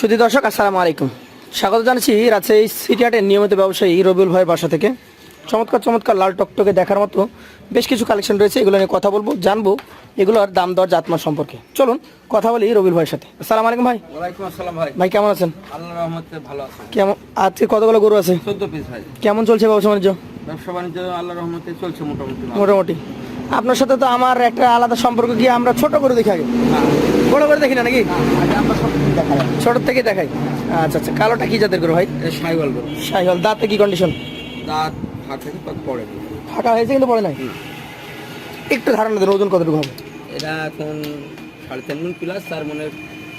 সুধী দর্শক আসসালামু আলাইকুম। স্বাগত জানাচ্ছি রাজশাহী সিটি হাটের নিয়মিত ব্যবসায়ী রবিউল ভাইয়ের বাসা থেকে। চমৎকার চমৎকার লাল টকটকে দেখার মতো বেশ কিছু কালেকশন রয়েছে এগুলো নিয়ে কথা বলব জানব এগুলোর দাম দর জাতমান সম্পর্কে। চলুন কথা বলি রবিউল ভাইয়ের সাথে। আসসালামু আলাইকুম ভাই। ওয়ালাইকুম আসসালাম ভাই। ভাই কেমন আছেন? আল্লাহ রহমতে ভালো আছে। কেমন আজকে কতগুলো গরু আছে? চোদ্দ পিস ভাই। কেমন চলছে ব্যবসা বাণিজ্য? ব্যবসা বাণিজ্য আল্লাহ রহমতে চলছে মোটামুটি। মোটামুটি। আপনার সাথে তো আমার একটা আলাদা সম্পর্ক গিয়ে আমরা ছোট করে দেখি আগে বড় করে দেখি না নাকি? ছোট থেকে দেখাই। আচ্ছা আচ্ছা কালোটা কি জাতের গরু ভাই? সাইওয়াল গরু। সাইহল দাঁতে কি কন্ডিশন দাঁত পড়ে ফাঁকা হয়েছে কিন্তু পড়ে নাই? একটু ধারণা দেন ওজন কতটুকু হবে? এটা এখন সাড়ে তিন মন প্লাস চার মনের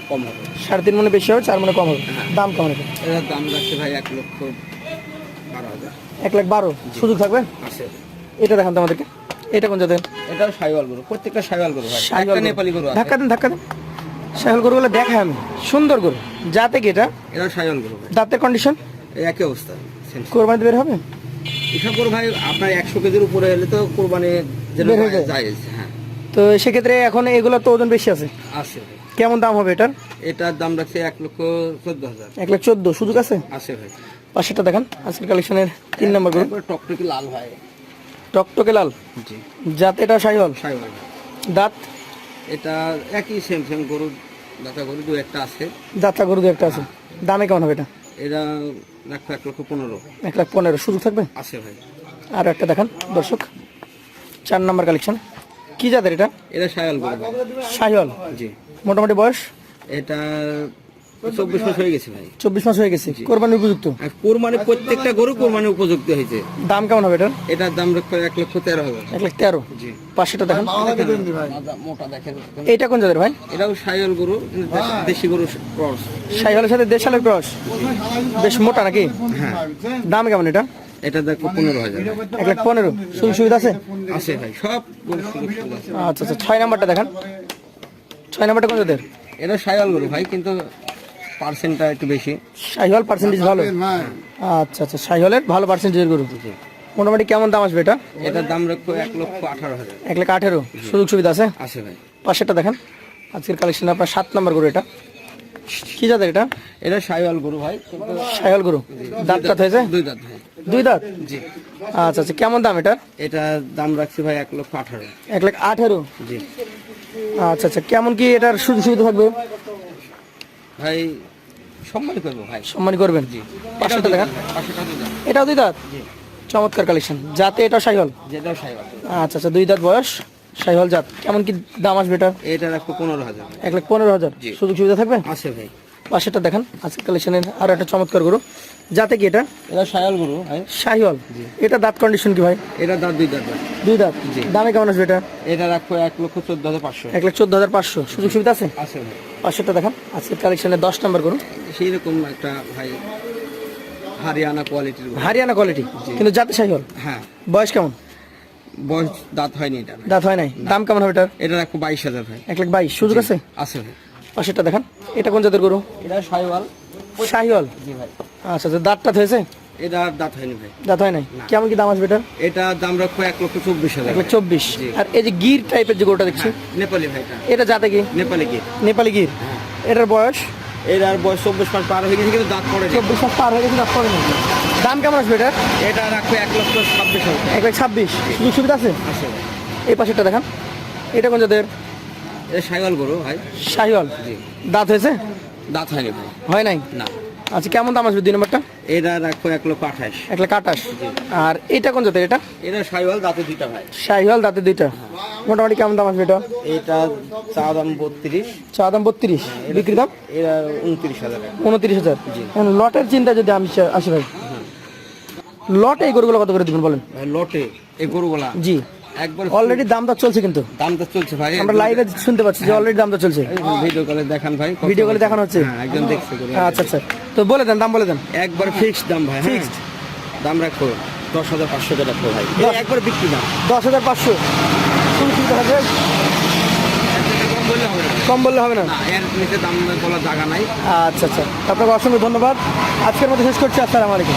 কম হবে। সাড়ে তিন মনে বেশি হবে চার মনে কম হবে? হ্যাঁ। দাম কেমন হবে এটার দাম রাখছে ভাই এক লক্ষ বারো হাজার। এক লাখ বারো? সুযোগ থাকবে? এটা দেখান তো আমাদেরকে। এটা কোন জাতের এটাও সাইওয়াল গরু প্রত্যেকটা সাইওয়াল গরু ভাই। সাইহল নেপালি গরু ধাক্কা দেন ধাক্কা দেন। সাইহল গরুগুলো দেখাই আমি। সুন্দর গরু। যাতে কি এটা? এটাও সাইওয়াল গরু দাঁতের কন্ডিশন একই অবস্থা. কোরবানিতে বের হবে? এসব গরু ভাই আপনার একশো কেজির উপরে এলে তো কোরবানি বের হয়ে যায়। হ্যাঁ। তো সেক্ষেত্রে এখন এগুলো তো ওজন বেশি আছে। আছে কেমন দাম হবে এটার? এটার দাম রাখছে এক লক্ষ চোদ্দ হাজার। এক লক্ষ চোদ্দ সুযোগ আছে? আছে ভাই। পাশেরটা দেখান আজকের কালেকশনের তিন নম্বর গরু। টকটকি লাল ভাই টকটকে লাল? জি। যাতে এটা সাইহল সাইওয়াল। দাঁত? এটা একই সেম সেম গরু দাতা গরু দু একটা আছে। যাত্রা গরু দু একটা আছে। দামে কেমন হবে এটা? এটা রাখব এক লক্ষ পনেরো। এক লাখ পনেরো। সুযোগ থাকবে? আছে ভাই। আর একটা দেখান দর্শক। চার নম্বর কালেকশন কি জাতের এটা? এটা সায়াল গরু। ভাই জি। মোটামুটি বয়স? এটা চব্বিশ মাস হয়ে গেছে ভাই। চব্বিশ মাস হয়ে গেছে। কোরবানি উপযুক্ত? কোরবানি প্রত্যেকটা গরু কোরবানি উপযুক্ত হয়েছে। দাম কেমন হবে এটার এটার দাম এক লক্ষ তেরো হাজার। এক লাখ তেরো? জি। পাঁচশোটা দেখান। মোটা দেখেন। এইটা কোন জাতের ভাই? এটাও সায়াল গরু দেশি- দেশি গরু ক্রস। সাহিওয়ালের সাথে দেশালের ক্রস? বেশ মোটা নাকি? হ্যাঁ। দাম কেমন এটা? এটা দেখো পনেরো হাজার। এক লাখ পনেরো। সুযোগ সুবিধা আছে? আছে ভাই সব গরু সুযোগ সুবিধা আছে। আচ্ছা আচ্ছা ছয় নাম্বারটা দেখান। ছয় নাম্বারটা কোন জাতের? এটা সায়াল গরু ভাই কিন্তু পার্সেন্টটা একটু বেশি। শাহিওয়াল পার্সেন্টেজ ভালো? আচ্ছা আচ্ছা শাহিওয়ালের ভালো পার্সেন্টেজের গরু। মোটামুটি কেমন দাম আসবে এটা? এটার দাম রাখব এক লক্ষ আঠারো হাজার। এক লাখ আঠেরো? সুযোগ সুবিধা আছে? আছে ভাই। পাশেরটা দেখান। আজকের কালেকশন আপনার সাত নম্বর গরু এটা। কি জাতের এটা? এটা সায়াল গরু ভাই কিন্তু শাহিওয়াল গরু। দাঁত কাত হয়েছে? দুই দাঁত দুই দাঁত? জি। আচ্ছা আচ্ছা কেমন দাম এটা এটার দাম রাখছি ভাই এক লক্ষ আঠারো। এক লাখ আঠেরো? জি। আচ্ছা আচ্ছা কেমন কি এটার সুযোগ সুবিধা থাকবে? ভাই সম্মান করব ভাই। সম্মান করবেন। পাশেরটা পাঁচশো টাকা এটাও দুই দাঁত? চমৎকার কালেকশন যাতে এটা আচ্ছা আচ্ছা দুই দাঁত বয়স জাত। কেমন কি দাম আসবে এটা? পনেরো হাজার। এক লাখ পনেরো হাজার। সুযোগ সুবিধা থাকবে? আছে ভাই। পাশেরটা দেখান। কালেকশনের আরও একটা চমৎকার গরু। যাতে কি এটা? এটা সায়াল গরু শাহিওয়াল এটা দাঁত কন্ডিশন কি ভাই? এটা দাঁত দুই দাঁত দুই দাঁত। দামে কেমন আসবে এটা? এটা রাখব এক লক্ষ চোদ্দ হাজার পাঁচশো। এক লাখ চোদ্দ হাজার পাঁচশো। সুযোগ সুবিধা আছে? আছে পাশেরটা দেখান। আজকের কালেকশনের দশ নম্বর গরু। সেই রকম একটা ভাই হারিয়ানা কোয়ালিটির হারিয়ানা কোয়ালিটি কিন্তু জাতে শাহিওয়াল হ্যাঁ। বয়স কেমন? বয়স দাঁত হয়নি এটা। দাঁত হয় নাই? দাম কেমন হবে এটার? এটা রাখব বাইশ হাজার ভাই। এক লাখ বাইশ। সুযোগ আছে? আছে পাশেরটা দেখান। এটা কোন জাতের গরু? এটা সাইওয়াল। শাহিওয়াল জি ভাই। আচ্ছা আচ্ছা দাঁতটা হয়েছে? এটা দাঁত হয়নি ভাই। দাঁত হয় নাই? কেমন কি দাম আসবে এটার? এটা দাম রাখব এক লক্ষ চব্বিশ হাজার। এক লাখ চব্বিশ। আর এই যে গির টাইপের যে গরুটা দেখছি? নেপালি ভাই এটা। কি? নেপালি নেপালি গির। এটার বয়স? এটার বয়স চব্বিশ মাস পার হয়ে গেছে কিন্তু দাঁত পড়ে। চব্বিশ মাস পার হয়ে গেছে দাঁত পড়ে নাই। দাম কেমন আসবে এটা এটা রাখবে এক লক্ষ ছাব্বিশ এক লাখ ছাব্বিশ। সুযোগ সুবিধা আছে? আছে। এই পাশেরটা দেখান। এটা কোন জাতের? এটা সাইওয়াল গরু ভাই। শাহিওয়াল দাঁত হয়েছে? দাঁত হয়নি। ভাই হয় নাই? না। আচ্ছা কেমন দাম আসবে দুই নম্বরটা? এটা রাখব এক লক্ষ আঠাশ। এক লাখ আটাশ আর এটা কোন জাতের এটা? এটা সাইওয়াল দাঁতে দুইটা ভাই। শাহিওয়াল দাঁতে দুইটা। মোটামুটি কেমন দাম আসবে এটা? এটা চা দাম বত্রিশ। চা দাম বত্রিশ। বিক্রি দাম? এটা উনত্রিশ হাজার। উনত্রিশ হাজার। লটের চিন্তা যদি আমি আসি ভাই। লটে এই গরুগুলো কত করে দিবেন বলেন? ভাই লটে এই গরুগুলা? জি। একবার অলরেডি চলছে কিন্তু। দামটা চলছে ভাই। আমরা লাইভে শুনতে পাচ্ছি যে অলরেডি চলছে। ভিডিও কলে দেখান ভাই ভিডিও কলে দেখানো হচ্ছে। হ্যাঁ দেখছে আচ্ছা আচ্ছা। তো বলে দেন দাম বলে দেন। একবার ফিক্সড দাম ভাই ফিক্সড Fixed? দাম রাখো দশ হাজার পাঁচশো টাকা রাখো ভাই। একবার বিক্রি দাম। দশ হাজার পাঁচশো। কম বললে হবে না। কম বললে হবে না? না এর নিচে দাম বলার জায়গা নাই। আচ্ছা আচ্ছা। আপনাকে অসংখ্য ধন্যবাদ। আজকের মধ্যে শেষ করছি। আসসালামু আলাইকুম।